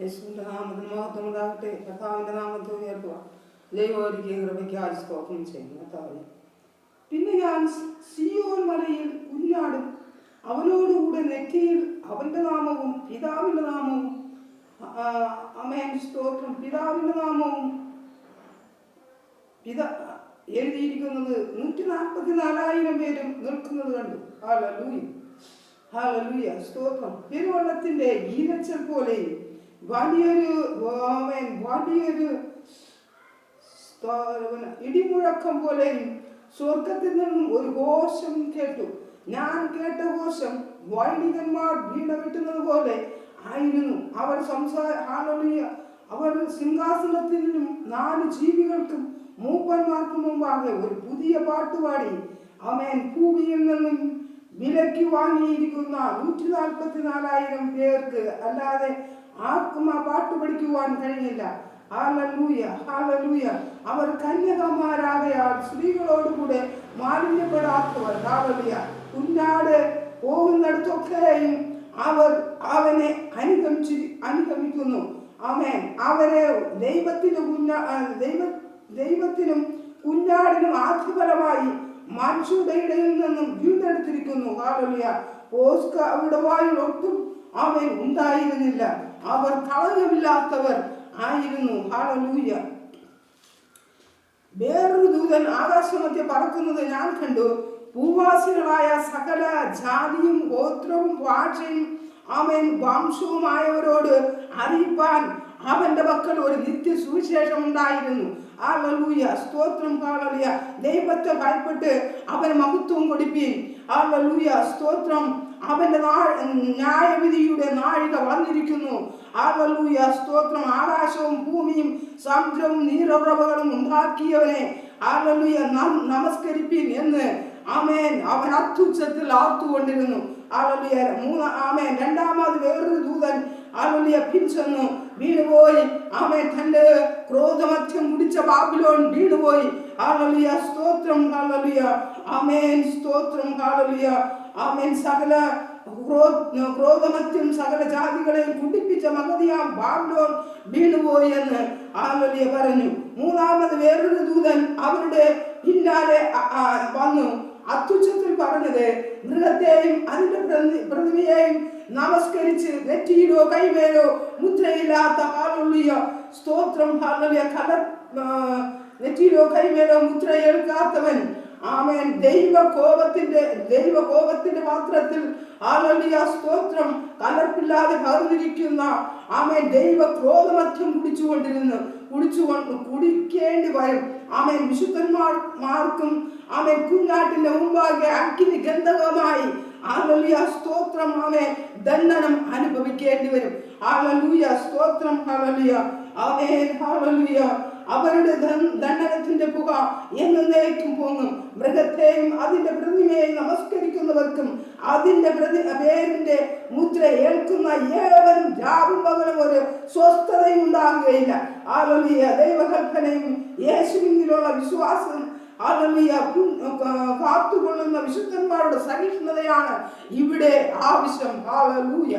യേശുവിന്റെ നാമത്തിന് മഹത്വം ഉണ്ടാകട്ടെ. കർത്താവിന്റെ നാമത്തെ ഉയർത്തുക ദൈവോരിക്ക് കൃപയ്ക്കായി സ്തോത്രം ചെയ്യുന്നു. കർത്താവിനെ പിന്നെ ഞാൻ സിയോൻ മലയിൽ അവനോടുകൂടെ നെറ്റിയിൽ അവന്റെ നാമവും പിതാവിന്റെ നാമവും അമേൻ സ്തോത്രം പിതാവിന്റെ നാമവും പിത എഴുതിയിരിക്കുന്നത് നൂറ്റി നാൽപ്പത്തി നാലായിരം പേരും നിൽക്കുന്നത് കണ്ടു. ഹാലലൂയ ഹാലലൂയ സ്തോത്രം. പെരുവെള്ളത്തിന്റെ ഈരച്ചൽ പോലെയും വലിയൊരു വലിയൊരു ഇടിമുഴക്കം പോലെയും സ്വർഗത്തിൽ നിന്നും ഒരു ഘോഷം കേട്ടു. ഞാൻ കേട്ട ഘോഷം വൈദികന്മാർ വീണ വെട്ടുന്നത് പോലെ ആയിരുന്നു. അവർ സംസാര ഹാലലൂയ അവർ സിംഹാസനത്തിനും നാല് ജീവികൾക്കും മൂപ്പന്മാർക്കും മുമ്പാകെ ഒരു പുതിയ പാട്ടുപാടി അമേൻ ഭൂമിയിൽ നിന്നും വിലയ്ക്ക് വാങ്ങിയിരിക്കുന്ന നൂറ്റി നാൽപ്പത്തി നാലായിരം പേർക്ക് അല്ലാതെ ആർക്കും ആ പാട്ട് പഠിക്കുവാൻ കഴിഞ്ഞില്ല. ഹാലലൂയ ഹാലലൂയ അവർ കന്യകമാരാകയാൽ സ്ത്രീകളോടുകൂടെ മാലിന്യപ്പെടാത്തവർ. ഹാലലൂയ കുഞ്ഞാട് പോകുന്നിടത്തൊക്കെയും അവർ അവനെ അനുഗമിച്ചി അനുഗമിക്കുന്നു. ആമേൻ അവരെ ദൈവത്തിന് കുഞ്ഞ ദൈവ ദൈവത്തിനും കുഞ്ഞാടിനും ആദ്യഫലമായി മനുഷ്യരുടെ ഇടയിൽ നിന്നും വീണ്ടെടുത്തിരിക്കുന്നു. ഹാലലിയ ഓസ്ക അവരുടെ വായിൽ ഒട്ടും അവൻ ഉണ്ടായിരുന്നില്ല. അവർ കളങ്കമില്ലാത്തവർ ആയിരുന്നു. ഹാളലൂയ വേറൊരു ദൂതൻ ആകാശമധ്യ പറക്കുന്നത് ഞാൻ കണ്ടു. ഭൂവാസികളായ സകല ജാതിയും ഗോത്രവും ഭാഷയും അവൻ വംശവുമായവരോട് അറിയിപ്പാൻ അവന്റെ മക്കൾ ഒരു നിത്യ സുവിശേഷം ഉണ്ടായിരുന്നു ആലലൂയ സ്തോത്രം കാളലിയ ദൈവത്തെ ഭയപ്പെട്ട് അവൻ മഹത്വം കൊടുപ്പീൻ. ആലലൂയ സ്തോത്രം. അവന്റെ ന്യായവിധിയുടെ നാഴിക വന്നിരിക്കുന്നു. ആലലൂയ സ്തോത്രം. ആകാശവും ഭൂമിയും സമുദ്രവും നീരുറവകളും ഉണ്ടാക്കിയവനെ ആലലൂയ നമസ്കരിപ്പീൻ എന്ന് ആമേൻ. അവൻ അത്യുച്ചത്തിൽ ആർത്തുകൊണ്ടിരുന്നു. ആലലിയ മൂന്ന് ആമേൻ. രണ്ടാമത് വേറൊരു ദൂതൻ ആലലിയ വീണുപോയി ആമേ തന്റെ ക്രോധമധ്യം കുടിച്ച ബാബിലോൺ വീണുപോയി ആലലിയ സ്തോത്രം ഹാലലിയ ആമേൻ. സ്തോത്രം ഹാലലിയ ആമേൻ. സകല ക്രോ- ക്രോധമത്യം സകല ജാതികളെയും കുടിപ്പിച്ച മകതിയാം ബാബിലോൺ വീണുപോയി എന്ന് ആലലിയ പറഞ്ഞു. മൂന്നാമത് വേറൊരു ദൂതൻ അവരുടെ പിന്നാലെ വന്നു. അത്യുച്ചത്തിൽ പറഞ്ഞത് മൃഗത്തെയും അതിന്റെ പ്രതി- പ്രതിമയെയും നമസ്കരിച്ച് നെറ്റിയിലോ കൈമേലോ മുദ്രയില്ലാത്ത ഹാലുള്ളിയ സ്തോത്രം ഹാലുള്ളിയ ആ, നെറ്റിയിലോ കൈമേലോ മുദ്രയെടുക്കാത്തവൻ ആമേൻ. ദൈവ കോപത്തിന്റെ ദൈവ കോപത്തിന്റെ പാത്രത്തിൽ ആലോലിയ സ്തോത്രം. കലർപ്പില്ലാതെ പകർന്നിരിക്കുന്ന ആമേൻ ദൈവ ക്രോധമധ്യം കുടിച്ചുകൊണ്ടിരുന്നു കുടിച്ചുകൊണ്ട് കുടിക്കേണ്ടി വരും. ആമേൻ വിശുദ്ധന്മാർ മാർക്കും ആമേൻ കുഞ്ഞാട്ടിന്റെ മുമ്പാകെ അഗ്നി ഗന്ധകമായി ആലോലിയ സ്തോത്രം ആമേ ദണ്ഡനം അനുഭവിക്കേണ്ടി വരും. ആലോലിയ സ്തോത്രം ഹാലലിയ. ആമേൻ ഹാലലിയ. അവരുടെ ദണ്ഡനത്തിന്റെ പുക എന്നേക്കും പോങ്ങും മൃഗത്തെയും അതിന്റെ പ്രതിമയെയും നമസ്കരിക്കുന്നവർക്കും അതിന്റെ പ്രതി പേരിന്റെ മുദ്ര ഏൽക്കുന്ന ഏവരും രാവും പകലും ഒരു സ്വസ്ഥതയും ഉണ്ടാകുകയില്ല ആലോലിയ ദൈവകൽപ്പനയും യേശുവിലുള്ള വിശ്വാസം ആലോലിയ കാത്തുകൊള്ളുന്ന വിശുദ്ധന്മാരുടെ സഹിഷ്ണുതയാണ് ഇവിടെ ആവശ്യം. ഹാലലൂയ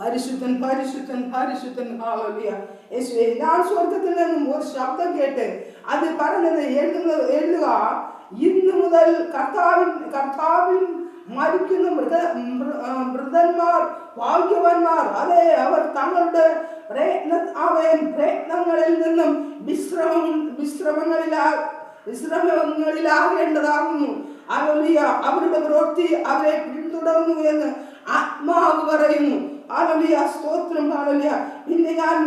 പരിശുദ്ധൻ പരിശുദ്ധൻ പരിശുദ്ധൻ ഹാലലിയ യേശുവെ ഞാൻ സ്വർഗത്തിൽ നിന്നും ഒരു ശബ്ദം കേട്ട് അത് പറഞ്ഞത് എഴുതുന്നത് എഴുതുക. ഇന്ന് മുതൽ കർത്താവിൻ കർത്താവിൻ മരിക്കുന്ന മൃഗ മൃതന്മാർ ഭാഗ്യവാന്മാർ അതെ അവർ തങ്ങളുടെ പ്രയത്ന അവൻ പ്രയത്നങ്ങളിൽ നിന്നും വിശ്രമം വിശ്രമങ്ങളിലാ വിശ്രമങ്ങളിലാകേണ്ടതാകുന്നു. അവരുടെ പ്രവൃത്തി അവരെ പിന്തുടർന്നു എന്ന് ആത്മാവ് പറയുന്നു. ആലലിയ സ്തോത്രം. ആണല്ലിയ ഇന്ന് ഞാൻ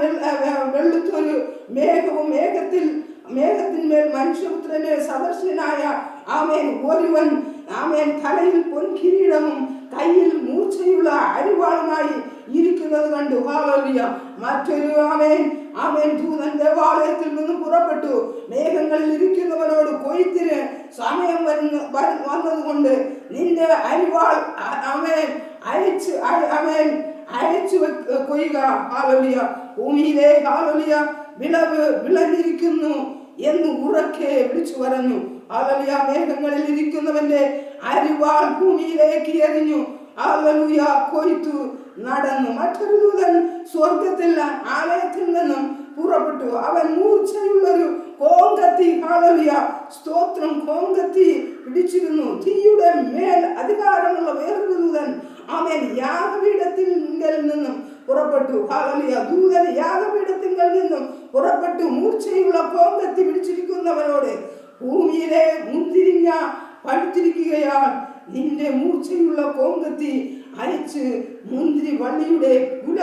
വെള്ളത്തൊരു മേഘവും മേഘത്തിൽ മേഘത്തിന്മേൽ മനുഷ്യപുത്രനെ സദർശനായ ആമേൻ. ഒരുവൻ ആമേൻ തലയിൽ പൊൻകിരീടവും കയ്യിൽ മൂർച്ചയുള്ള അരിവാളുമായി ഇരിക്കുന്നത് കണ്ടു. ഹാലോലിയ മറ്റൊരു ആമേൻ ആമേൻ ദൂതൻ ദേവാലയത്തിൽ നിന്ന് പുറപ്പെട്ടു. മേഘങ്ങളിൽ ഇരിക്കുന്നവനോട് കൊയ്ത്തിന് സമയം വരുന്ന വന്നതുകൊണ്ട് നിന്റെ അരിവാൾ ആമേൻ അയച്ച് അയ- ആമേൻ അയച്ചു കൊയ്യുക ഹാലലിയ ഭൂമിയിലെ ഹാലലിയ വിളവ് വിളഞ്ഞിരിക്കുന്നു എന്ന് ഉറക്കെ വിളിച്ചു പറഞ്ഞു. ഹാലലിയ മേഘങ്ങളിൽ ഇരിക്കുന്നവന്റെ അരിവാൾ ഭൂമിയിലേക്ക് എറിഞ്ഞു. ഹാലലുയ കൊയ്ത്തു നടന്നു. മറ്റൊരു ദൂതൻ സ്വർഗത്തിൽ ആലയത്തിൽ നിന്നും പുറപ്പെട്ടു. അവൻ മൂർച്ചയുള്ളൊരു കോങ്കത്തി. ഹാലലിയ സ്തോത്രം കോങ്കത്തി പിടിച്ചിരുന്നു. തീയുടെ മേൽ അധികാരമുള്ള വേറൊരു ദൂതൻ. അവൻ നിന്നും പുറപ്പെട്ടു ഹാലലിയ ദൂതൻ യാഗപീഠത്തിങ്കിൽ നിന്നും പുറപ്പെട്ടു മൂർച്ചയുള്ള കോങ്കത്തി പിടിച്ചിരിക്കുന്നവനോട് ഭൂമിയിലെ മുന്തിരിഞ്ഞ പഴുത്തിരിക്കുകയാൽ നിന്റെ മൂർച്ചയുള്ള കോങ്കത്തി അയച്ച് മുന്തിരി വള്ളിയുടെ കുല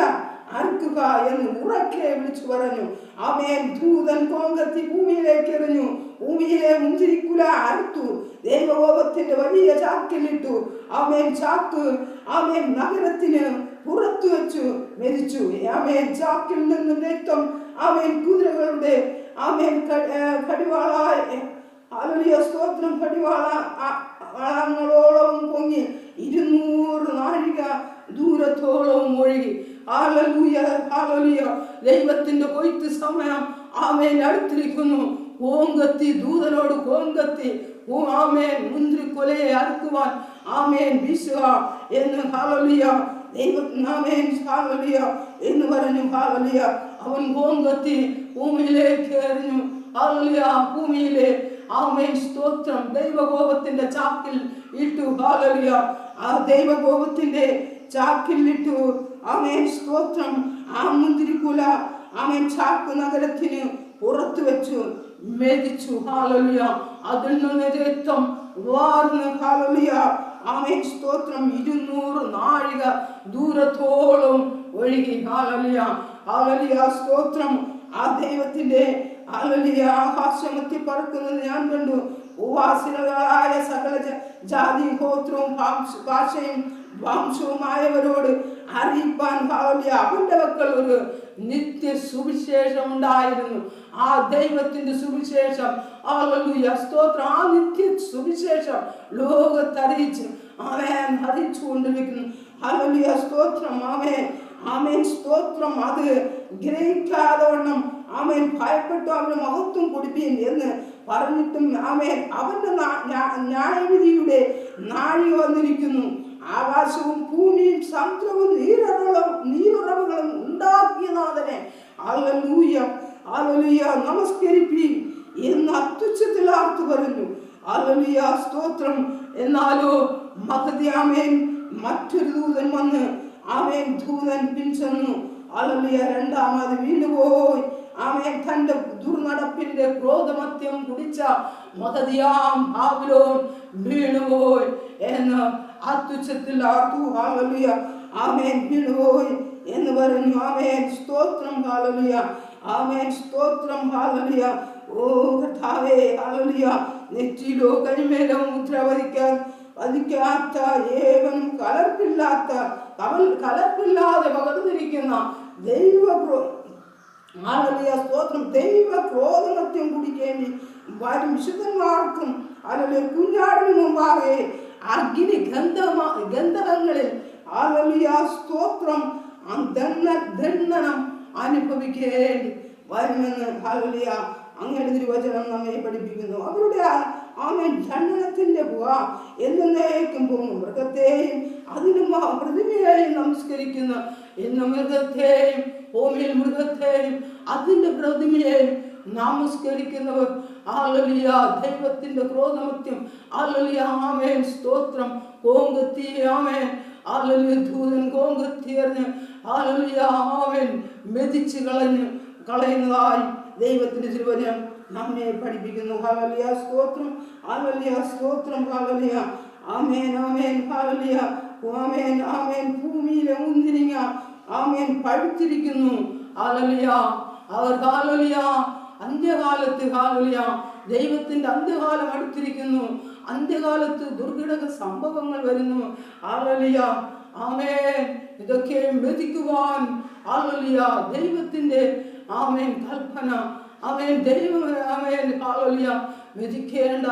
അറുക്കുക എന്ന് ഉറക്കെ വിളിച്ചു പറഞ്ഞു. ആമേൻ ദൂതൻ കോങ്കത്തി ഭൂമിയിലേക്ക് എറിഞ്ഞു. ഭൂമിയിലെ മുന്തിരിക്കുല അറുത്തു. ദൈവകോപത്തിന്റെ വലിയ ചാക്കിലിട്ടു ആമേൻ ചാക്ക് ആമേൻ നഗരത്തിന് പുറത്തു വെച്ചു മരിച്ചു. ആമേൻ. ചാക്കിൽ നിന്നും രക്തം. ആമേൻ. കുതിരകളുടെ ആമേൻ. കടിവാളായ. അലിയ സ്തോത്രം. കടിവാള വളങ്ങളോളവും വളങ്ങളോളം പൊങ്ങി. ഇരുന്നൂറ് നാഴിക ദൂരത്തോളവും ഒഴുകി. ആലലൂയ ആലലൂയ ദൈവത്തിന്റെ കൊയ്ത്ത് സമയം ആമേൻ അടുത്തിരിക്കുന്നു. ഓങ്കത്തി ദൂതനോട് കോങ്കത്തി. ഓ ആമേൻ. മുന്തിരി കൊലയെ അറുക്കുവാൻ ആമേൻ വീശുക എന്ന് ഹാലലിയ ദൈവത്തിനാമേൻ ഹാലലിയ എന്ന് പറഞ്ഞു ഹാലലിയ. അവൻ കോങ്കത്തി ഭൂമിയിലേക്ക് എറിഞ്ഞു. ഹാലലിയ ഭൂമിയിലെ ആമേൻ സ്തോത്രം ദൈവകോപത്തിന്റെ ചാക്കിൽ ഇട്ടു. ഹാലലിയ. ആ ദൈവകോപത്തിന്റെ ചാക്കിൽ ഇട്ടു. ആമേൻ സ്തോത്രം. ആ മുന്തിരിക്കുല ആമേൻ ചാക്ക് നഗരത്തിന് പുറത്തു വെച്ചു മെതിച്ചു ഹാലലിയ. അതിൽ നിന്ന് രക്തം വാർന്ന്. ഹാലലിയ. ആമേൻ സ്തോത്രം ഇരുന്നൂറ് നാഴിക ദൂരത്തോളം ഒഴുകി. ഹാലലിയ ഹാലലിയ സ്തോത്രം. ആ ദൈവത്തിന്റെ ഹാലലിയ ആകാശമത്തി പറക്കുന്നത് ഞാൻ കണ്ടു. ഉപാസികളായ സകല ജാതി ഗോത്രവും ഭാഷ- ഭാഷയും വംശവുമായവരോട് അറിയിപ്പാൻ ഹാലലിയ അവന്റെ മക്കൾ ഒരു നിത്യ സുവിശേഷം ഉണ്ടായിരുന്നു ആ ദൈവത്തിന്റെ സുവിശേഷം. ഹാലലിയ സ്തോത്രം. ആ നിത്യ സുവിശേഷം ലോകത്തറിയിച്ച് ആമേൻ അറിയിച്ചു കൊണ്ടിരിക്കുന്നു ഹാലലിയ സ്തോത്രം. ആമേൻ. അമേൻ സ്തോത്രം. അത് ഗ്രഹിക്കാതോണം അമേൻ ഭയപ്പെട്ടു അവന് മഹത്വം കൊടുപ്പീൻ എന്ന് പറഞ്ഞിട്ടും അമേൻ അവന്റെ ന്യായവിധിയുടെ നാഴി വന്നിരിക്കുന്നു. ആകാശവും ഭൂമിയും സമുദ്രവും നീരുറവും നീരുറവുകളും ഉണ്ടാക്കിയ നാഥനെ അല്ലൂയ അല്ലൂയ നമസ്കരിപ്പീൻ എന്ന് അത്യുച്ചത്തിൽ ആർത്തു പറഞ്ഞു അലലിയ സ്തോത്രം. എന്നാലോ മഹതിയാമേൻ മറ്റൊരു ദൂതൻ വന്ന് ആമേൻ ദൂതൻ പിൻചെന്നു അലലിയ രണ്ടാമത് വീണുപോയി. ആമേൻ തന്റെ ദുർനടപ്പിന്റെ ക്രോധമത്യം കുടിച്ച മഹതിയാം ബാബിലോൺ വീണുപോയി എന്ന് അത്യുച്ചത്തിൽ ആർത്തു ഹാലലിയ ആമേൻ വീണുപോയി എന്ന് പറഞ്ഞു ആമേൻ. സ്തോത്രം. ഹാലലിയ ആമേൻ. സ്തോത്രം. ഹാലലിയ ഓ കർത്താവേ ഹാലലിയ നെറ്റിയിലോ കരിമേലോ മുദ്രവധിക്കാൻ വധിക്കാത്ത ഏവനും കലർപ്പില്ലാത്ത കവൽ കലർപ്പില്ലാതെ പകർന്നിരിക്കുന്ന ദൈവ ആലലിയ സ്തോത്രം. ദൈവ ക്രോധമത്യം കുടിക്കേണ്ടി വരും വിശുദ്ധന്മാർക്കും അലലിയ കുഞ്ഞാടിന് മുമ്പാകെ അഗ്നി ഗന്ധമ ഗന്ധകങ്ങളിൽ ആലലിയ സ്തോത്രം. ദണ്ഡനം അനുഭവിക്കേണ്ടി വരുമെന്ന് ഭാഗവലിയ അങ്ങനെ തിരുവചനം നമ്മെ പഠിപ്പിക്കുന്നു. അവരുടെ ആമൻ ഖണ്ഡനത്തിന്റെ പുക എന്നേക്കും പോകും മൃഗത്തെയും അതിന് പ്രതിമയെയും നമസ്കരിക്കുന്ന. എന്ന മൃഗത്തെയും ഭൂമിയിൽ മൃഗത്തെയും അതിന്റെ പ്രതിമയെയും നമസ്കരിക്കുന്നവർ. ആലലിയ ദൈവത്തിന്റെ ക്രോധമത്യം. ആലലിയ ആമേൻ. സ്തോത്രം. കോങ്കത്തി ആമേൻ. ആലലിയ ദൂതൻ കോങ്കത്തി എറിഞ്ഞ് മെതിച്ചു കളഞ്ഞു കളയുന്നതായി ദൈവത്തിന്റെ തിരുവചനം നമ്മെ പഠിപ്പിക്കുന്നു. ഹാലലിയ സ്തോത്രം. ഹാലലിയ സ്തോത്രം. ഹാലലിയ ആമേൻ ആമേൻ ഹാലലിയ ആമേൻ ആമേൻ. ഭൂമിയിലെ മുന്തിരിങ്ങ ആമേൻ പഴുത്തിരിക്കുന്നു. ഹാലലിയ അവർ ഹാലലിയ അന്ത്യകാലത്ത് ഹാലലിയ ദൈവത്തിന്റെ അന്ത്യകാലം അടുത്തിരിക്കുന്നു. അന്ത്യകാലത്ത് ദുർഘടക സംഭവങ്ങൾ വരുന്നു. ഹാലലിയ ആമേൻ. ഇതൊക്കെ മെതിക്കുവാൻ ഹല്ലേലൂയ ദൈവത്തിന്റെ ആമേൻ കൽപ്പന. ആമേൻ ദൈവം ആമേൻ ഹല്ലേലൂയ മെതിക്കേണ്ട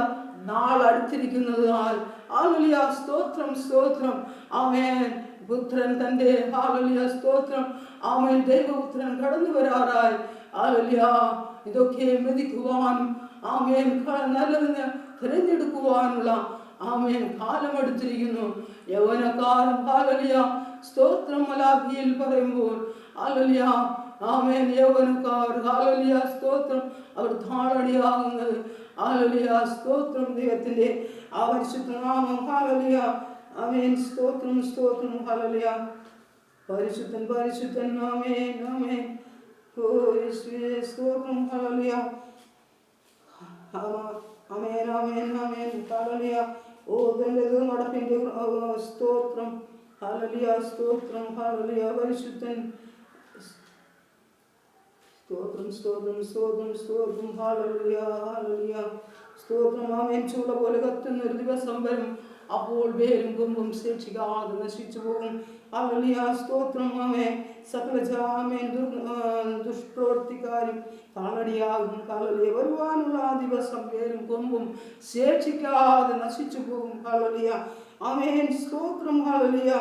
നാൾ അടുത്തിരിക്കുന്നതിനാൽ ഹാലലിയ സ്തോത്രം സ്തോത്രം. ആമേൻ. പുത്രൻ തന്റെ ഹല്ലേലൂയ സ്തോത്രം. ആമേൻ ദൈവപുത്രൻ കടന്നു വരാറായി. ഹല്ലേലൂയ ഇതൊക്കെ മെതിക്കുവാനും ആമേൻ നല്ലതിന് തിരഞ്ഞെടുക്കുവാനുള്ള ആമേൻ. കാലമെടുത്തിരിക്കുന്നു. യൗവനക്കാരൻ ഹാലലിയ സ്തോത്രം മലാഖിയിൽ പറയുമ്പോൾ ഹാലലിയ ആമേൻ. യൗവനക്കാർ ഹാലലിയ സ്തോത്രം. അവർ താളടിയാകുന്നത് ഹാലലിയ സ്തോത്രം ദൈവത്തിന്റെ ആ പരിശുദ്ധ നാമം. ഹാലലിയ ആമേൻ. സ്തോത്രം സ്തോത്രം. ഹാലലിയ പരിശുദ്ധൻ പരിശുദ്ധൻ. ആമേൻ. ആമേൻ. ഓ യേശുവേ സ്തോത്രം. ഹാലലിയ ആമേൻ ആമേൻ ആമേൻ. ദൈവം നടപ്പിന്റെ സ്തോത്രം. ഹാലലിയ സ്തോത്രം ഹാലലിയ പരിശുദ്ധൻ. സ്തോത്രം സ്തോത്രം സ്തോത്രം സ്തോത്രം. ഹാലലിയ ഹാലലിയ സ്തോത്രം ആമേൻ. ചൂട പോലെ കത്തുന്ന ഒരു ദിവസം വരും. അപ്പോൾ വേരും കൊമ്പും ശിക്ഷിക്കാതെ നശിച്ചു പോകും ഹല്ലേലൂയ സ്തോത്രം അമേ സകലജാമേ ദുഷ്പ്രവൃത്തിക്കാരും കാലടിയാകും കാലലിയ വരുവാനുള്ള ആ ദിവസം വേരും കൊമ്പും ശേഷിക്കാതെ നശിച്ചു പോകും കാലലിയ അമേൻ സ്തോത്രം കാലലിയ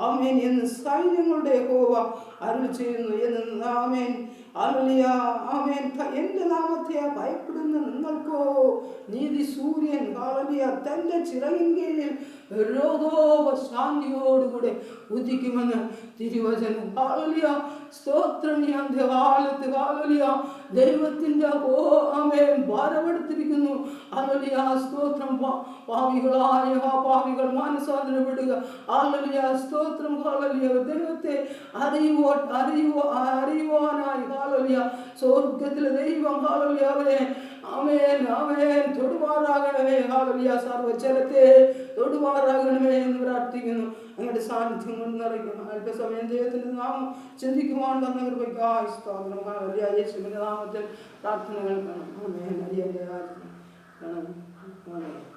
അമേൻ എന്ന് സൈന്യങ്ങളുടെ ഹോവ അരുൾ ചെയ്യുന്നു. എന്ന് ആമേൻ അലലിയ ആമേൻ. എന്റെ നാമത്തെ ഭയപ്പെടുന്ന നിങ്ങൾക്കോ? നീതി സൂര്യൻ തന്റെ ചിറകിൻ കീഴിൽ രോഗോപ ശാന്തിയോടുകൂടെ ഉദിക്കുമെന്ന് തിരുവചനം. കാലലിയ സ്തോത്രം ഞാൻ ദേവാലത്ത് കാലലിയ ദൈവത്തിന്റെ ഓ ആമേൻ. ഭാരമെടുത്തിരിക്കുന്നു. അലലിയ സ്തോത്രം പാവികളായ പാവികൾ മാനസാന്തരപ്പെടുക ആലലിയ സ്തോത്രം കാലലിയ ദൈവത്തെ അറിയുവോ അറിയുവോ അറിയുവാനായി. കാലലിയ സ്വർഗത്തിലെ ദൈവം കാലലിയ അവരെ. അമേൻ അമേൻ കാലലിയ സർവചലത്തെ തൊടുമാറാകണമേ എന്ന് പ്രാർത്ഥിക്കുന്നു. അങ്ങയുടെ സാന്നിധ്യം കൊണ്ട് നിറയ്ക്കണം അല്പസമയം ദൈവത്തിന്റെ നാമം ചിന്തിക്കുവാൻ തന്ന കൃപയ്ക്കായി സ്തോത്രം. യേശുവിന്റെ നാമത്തിൽ പ്രാർത്ഥനകൾ കേൾക്കണം അമേൻ അടിയന്റെ രാജ്യം കാണണം